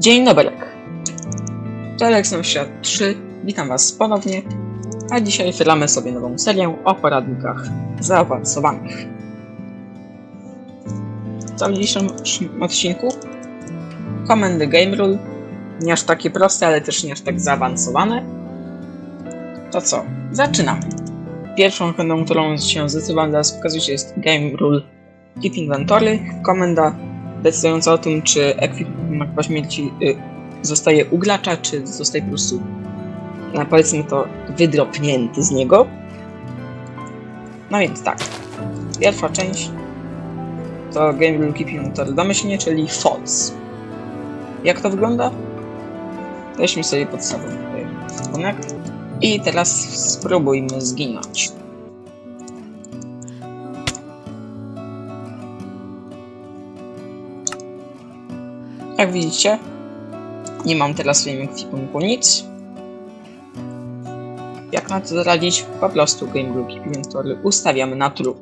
Dzień dobry. To Alekson Świat 3. Witam Was ponownie. A dzisiaj otwieramy sobie nową serię o poradnikach zaawansowanych. W dzisiejszym odcinku? Komendy Game Rule. Nie aż takie proste, ale też nie aż tak zaawansowane. To co? Zaczynamy. Pierwszą komendą, którą się zdecydowałem teraz pokazać jest Game Rule Keep Inventory. Komenda decydująca o tym, czy ekwipunek po śmierci y, zostaje u gracza, czy zostaje po prostu, no, powiedzmy to, wydropnięty z niego. No więc tak. Pierwsza część to Game Rule Keep Inventory domyślnie, czyli false. Jak to wygląda? Weźmy sobie podstawową ekwipunek i teraz spróbujmy zginąć. Jak widzicie, nie mam teraz w swoim ekwipunku nic. Jak na to zaradzić? Po prostu Game Group Inventory ustawiamy na true.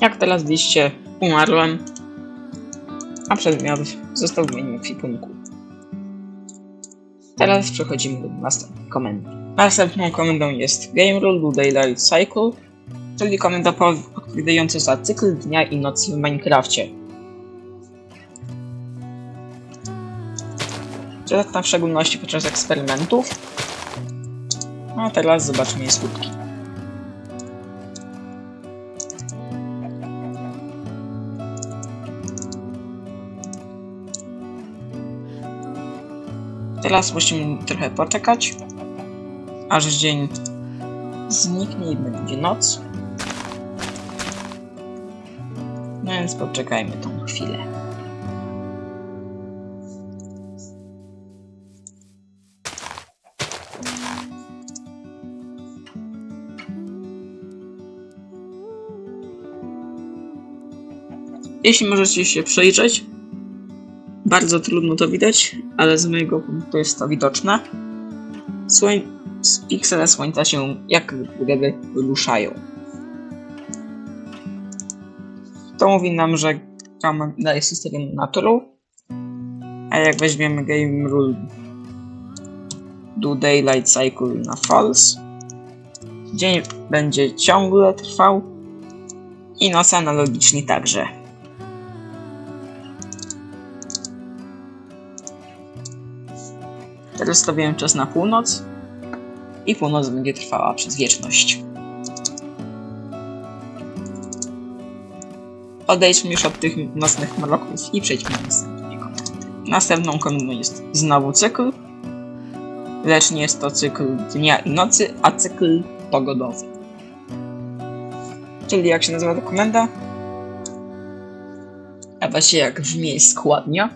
Jak teraz widzicie, umarłem, a przedmiot został w moim ekwipunku. Teraz przechodzimy do następnej komendy. Następną komendą jest Game Rule do Daylight Cycle, czyli komenda po- odpowiadająca za cykl dnia i nocy w Minecrafcie. Przydatna w szczególności podczas eksperymentów. A teraz zobaczmy jej skutki. Teraz musimy trochę poczekać, aż dzień zniknie i będzie noc. No więc poczekajmy tą chwilę. Jeśli możecie się przejrzeć, bardzo trudno to widać, ale z mojego punktu jest to widoczne. Słoń... Piksele słońca się jak gdyby ruszają. To mówi nam, że komenda jest systemem na true, a jak weźmiemy game rule do daylight cycle na false, dzień będzie ciągle trwał i noc analogicznie także. Teraz stawiałem czas na północ i północ będzie trwała przez wieczność. Odejdźmy już od tych nocnych mroków i przejdźmy do następnej komendy. Następną komendą jest znowu cykl, lecz nie jest to cykl dnia i nocy, a cykl pogodowy. Czyli jak się nazywa ta komenda? A właściwie jak brzmi jej składnia.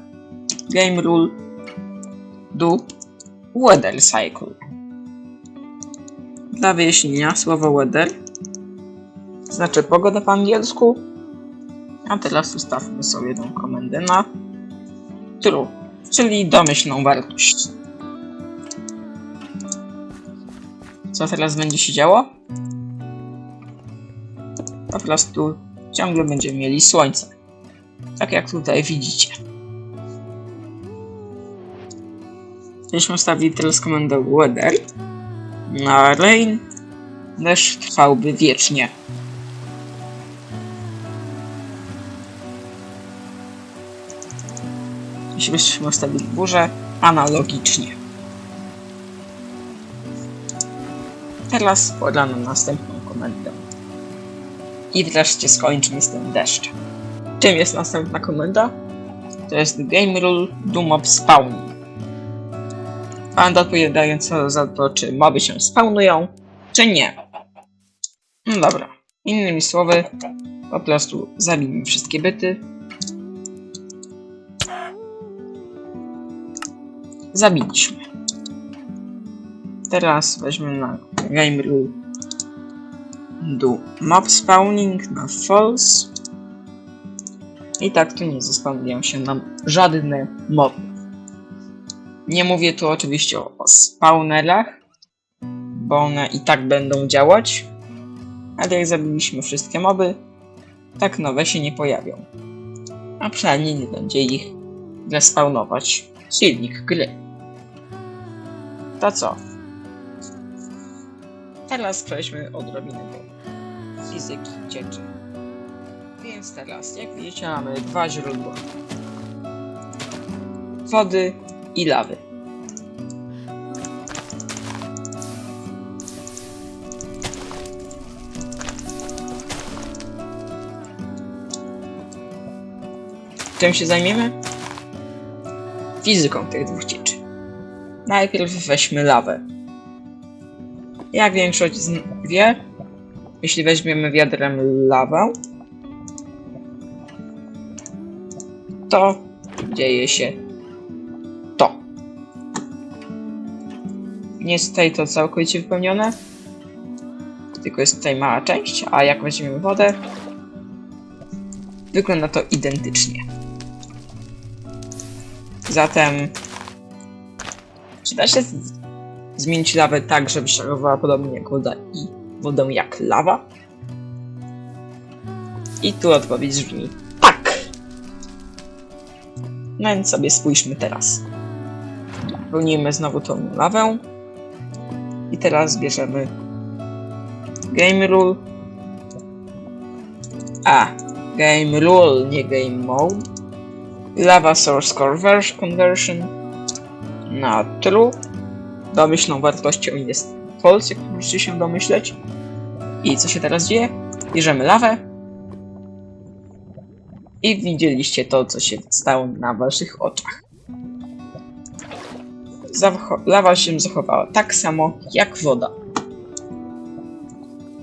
Game rule do Weather Cycle. Dla wyjaśnienia słowo weather znaczy pogoda po angielsku. A teraz ustawmy sobie tą komendę na true, czyli domyślną wartość. Co teraz będzie się działo? Po prostu ciągle będziemy mieli słońce. Tak jak tutaj widzicie. Jeśli ustawili teraz komendę weather na rain, deszcz trwałby wiecznie. Jeśli byśmy ustawili burzę, analogicznie. Teraz pora na następną komendę. I wreszcie skończymy z tym deszczem. Czym jest następna komenda? To jest Game Rule do Mob Spawning. Komenda odpowiadająca za to, czy moby się spawnują, czy nie. No dobra. Innymi słowy, po prostu zabijmy wszystkie byty. Zabiliśmy. Teraz weźmy na Game Rule do Mob Spawning na False. I tak tu nie zespawnują się nam żadne moby. Nie mówię tu oczywiście o, spawnerach, bo one i tak będą działać, ale jak zabiliśmy wszystkie moby, tak nowe się nie pojawią. A przynajmniej nie będzie ich respawnować silnik gry. To co? Teraz przejdźmy odrobinę do fizyki cieczy. Więc teraz, jak widzicie, mamy dwa źródła. Wody i lawy. Czym się zajmiemy? Fizyką tych dwóch cieczy. Najpierw weźmy lawę. Jak większość z wie, jeśli weźmiemy wiadrem lawę, to dzieje się Nie jest tutaj to całkowicie wypełnione, tylko jest tutaj mała część, a jak weźmiemy wodę, wygląda to identycznie. Zatem, czy da się zmienić lawę tak, żeby szarowała podobnie jak woda i wodę jak lawa? I tu odpowiedź brzmi tak. No więc sobie spójrzmy teraz. Wypełnijmy znowu tą lawę. I teraz bierzemy Game Rule. A, Game Rule, nie Game Mode. Lava Source Conver- Conversion na True. Domyślną wartością jest false, jak możecie się domyśleć. I co się teraz dzieje? Bierzemy lawę. I widzieliście to, co się stało na waszych oczach. Lawa się zachowała tak samo jak woda.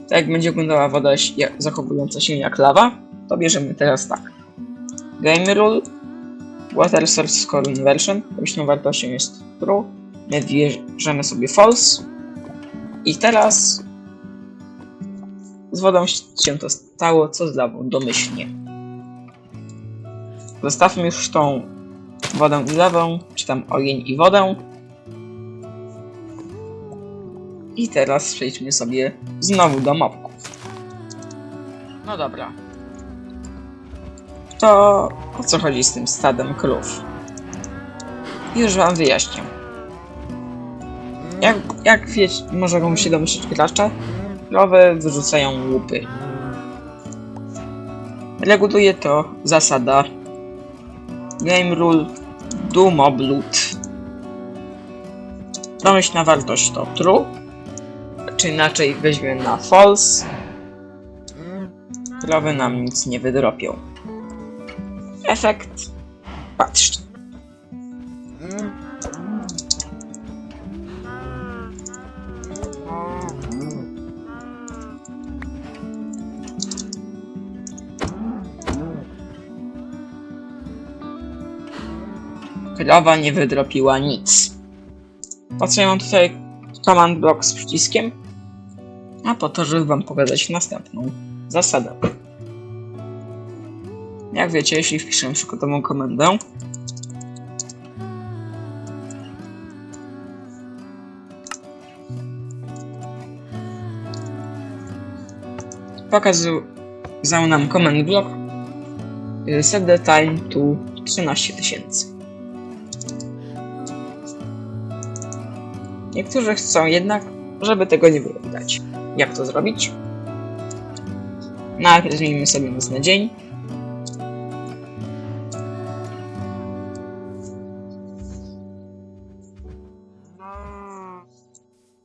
Tak jak będzie wyglądała woda zachowująca się jak lawa, to bierzemy teraz tak. Game Rule, Water Source Conversion, domyślną wartością jest true. My bierzemy sobie false. I teraz z wodą się to stało, co z lawą domyślnie. Zostawmy już tą wodę i lawę, czy tam ogień i wodę. I teraz przejdźmy sobie znowu do mopków. No dobra. To o co chodzi z tym stadem krów? Już wam wyjaśnię. Jak, jak wiecie, mogą się domyślić gracze, krowy wyrzucają łupy. Reguluje to zasada Game Rule Do Mob Loot. Domyślna wartość to true, czy inaczej weźmiemy na false. Krowy nam nic nie wydropią. Efekt. Patrzcie. Krowa nie wydropiła nic. Po ja mam tutaj command block z przyciskiem? A po to, żeby wam pokazać następną zasadę. Jak wiecie, jeśli wpiszę przykładową komendę, pokazał nam command block y, set the time to 13 tysięcy. Niektórzy chcą jednak, żeby tego nie było widać. Jak to zrobić? Najpierw zmienimy sobie nocny dzień.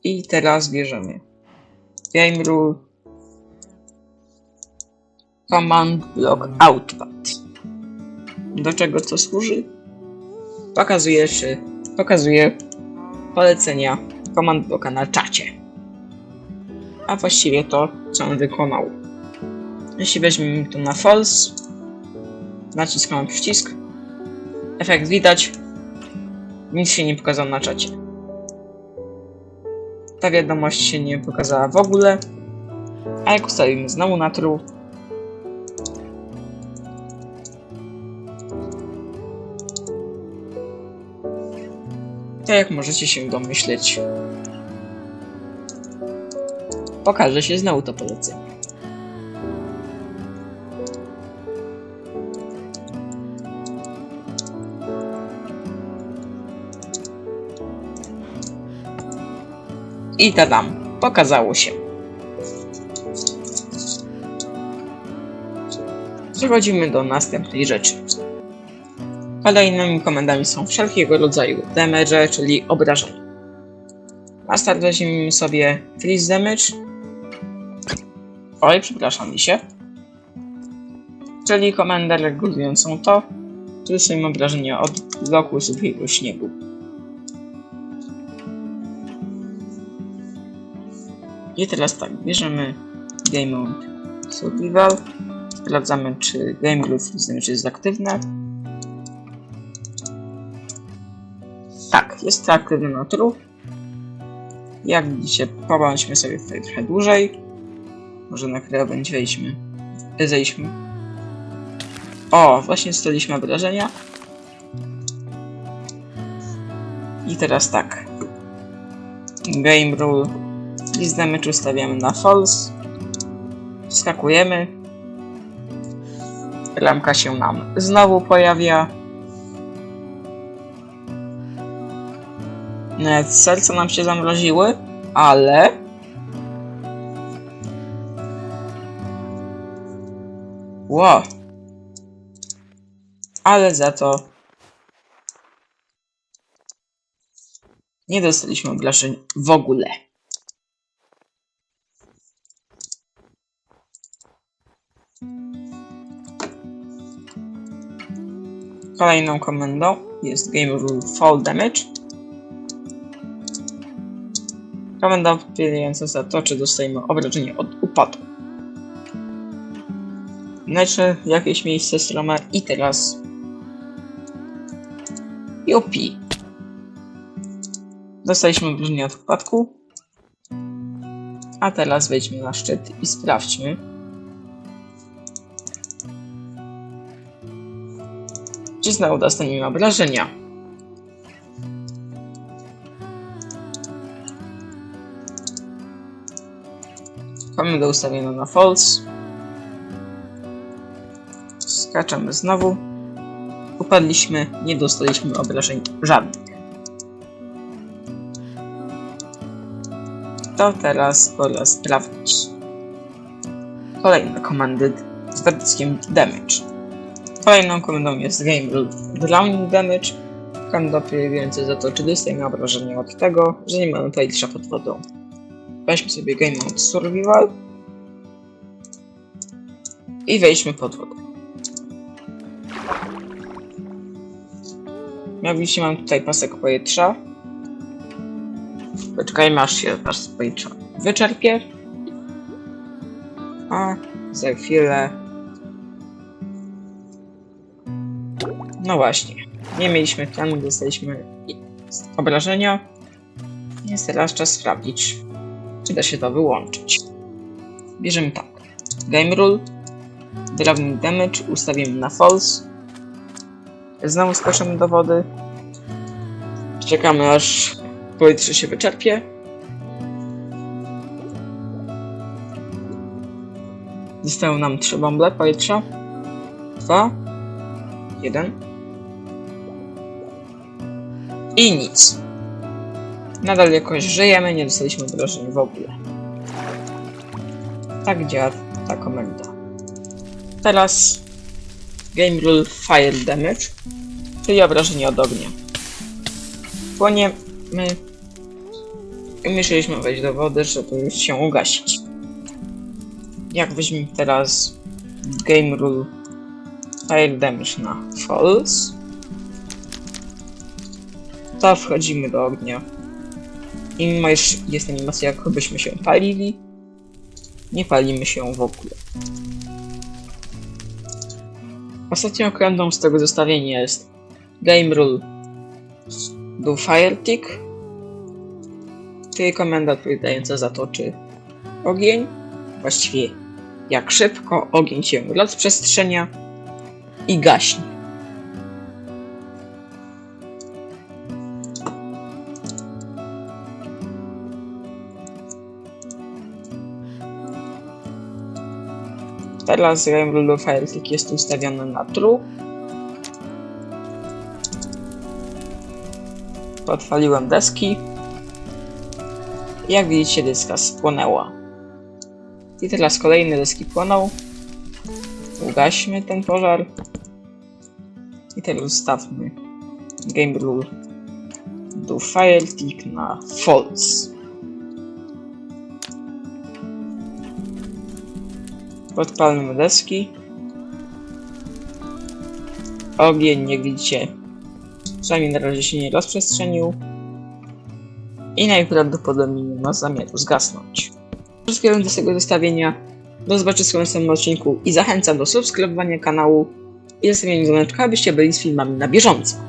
I teraz bierzemy Game Rule Command Block Output. Do czego to służy? Pokazuje, czy pokazuje polecenia Command Blocka na czacie a właściwie to, co on wykonał. Jeśli weźmiemy to na false, naciskamy przycisk, efekt widać, nic się nie pokazało na czacie. Ta wiadomość się nie pokazała w ogóle, a jak ustawimy znowu na true, tak jak możecie się domyśleć, pokaże się znowu to polecenie. I tadam, pokazało się. Przechodzimy do następnej rzeczy. Kolejnymi komendami są wszelkiego rodzaju damage, czyli obrażenia. Na start weźmiemy sobie freeze damage. Oj, przepraszam mi się. Czyli komendę regulującą to, które są obrażenia od bloku suchego śniegu. I teraz tak, bierzemy Game Mode Survival. Sprawdzamy, czy Game Group Damage jest aktywne. Tak, jest to aktywny na true. Jak widzicie, pobądźmy sobie tutaj trochę dłużej. Może na będzie wejdźmy. Zejdźmy. O, właśnie staliśmy obrażenia. I teraz tak. Game Rule. List damage ustawiamy na false. Skakujemy. Ramka się nam znowu pojawia. Nawet serca nam się zamroziły, ale... Ło! Ale za to... Nie dostaliśmy obrażeń w ogóle. Kolejną komendą jest Game Rule Fall Damage. Komenda odpowiadająca za to, czy dostajemy obrażenie od upadku. Leczę jakieś miejsce strome i teraz UP. Dostaliśmy obrażenie od upadku. A teraz wejdźmy na szczyt i sprawdźmy. Czy znowu dostaniemy obrażenia. Komendę ustawioną na false. Skaczemy znowu. Upadliśmy, nie dostaliśmy obrażeń żadnych. To teraz pora sprawdzić kolejne komendy z dodatkiem damage. Kolejną komendą jest Game Rule Drowning Damage. Komenda odpowiadająca za to, czy dostajemy obrażenia od tego, że nie mamy powietrza pod wodą. Weźmy sobie Game Mode Survival i wejdźmy pod wodę. Widzicie, mam tutaj pasek powietrza. Poczekajmy, aż się pas powietrza wyczerpie. A za chwilę. No właśnie. Nie mieliśmy tlenu, dostaliśmy obrażenia. Jest teraz czas sprawdzić, czy da się to wyłączyć. Bierzemy tak. Game Rule. Drowning Damage ustawimy na False. Znowu skoczymy do wody. Czekamy aż powietrze się wyczerpie. Zostały nam trzy bąble powietrza. Dwa. Jeden. I nic. Nadal jakoś żyjemy, nie dostaliśmy obrażeń w ogóle. Tak działa ta komenda. Teraz Game Rule Fire Damage, czyli obrażenie od ognia. Płoniemy i musieliśmy wejść do wody, żeby się ugasić. Jak weźmiemy teraz Game Rule Fire Damage na False, to wchodzimy do ognia. I mimo iż jest animacja, jakbyśmy się palili, nie palimy się w ogóle. Ostatnią komendą z tego zestawienia jest Game Rule do Fire Tick, czyli komenda odpowiadająca za to, czy ogień, właściwie jak szybko ogień się rozprzestrzenia i gaśnie. Teraz Rainbow Firestick jest ustawiony na true. Podpaliłem deski. Jak widzicie, deska spłonęła. I teraz kolejne deski płoną. Ugaśmy ten pożar. I teraz ustawmy game rule do firestick na false. Podpalmy deski. Ogień, jak widzicie, przynajmniej na razie się nie rozprzestrzenił. I najprawdopodobniej nie ma zamiaru zgasnąć. Wszystkiego do tego zestawienia. Do zobaczenia w następnym odcinku i zachęcam do subskrybowania kanału i zostawienia dzwoneczka, abyście byli z filmami na bieżąco.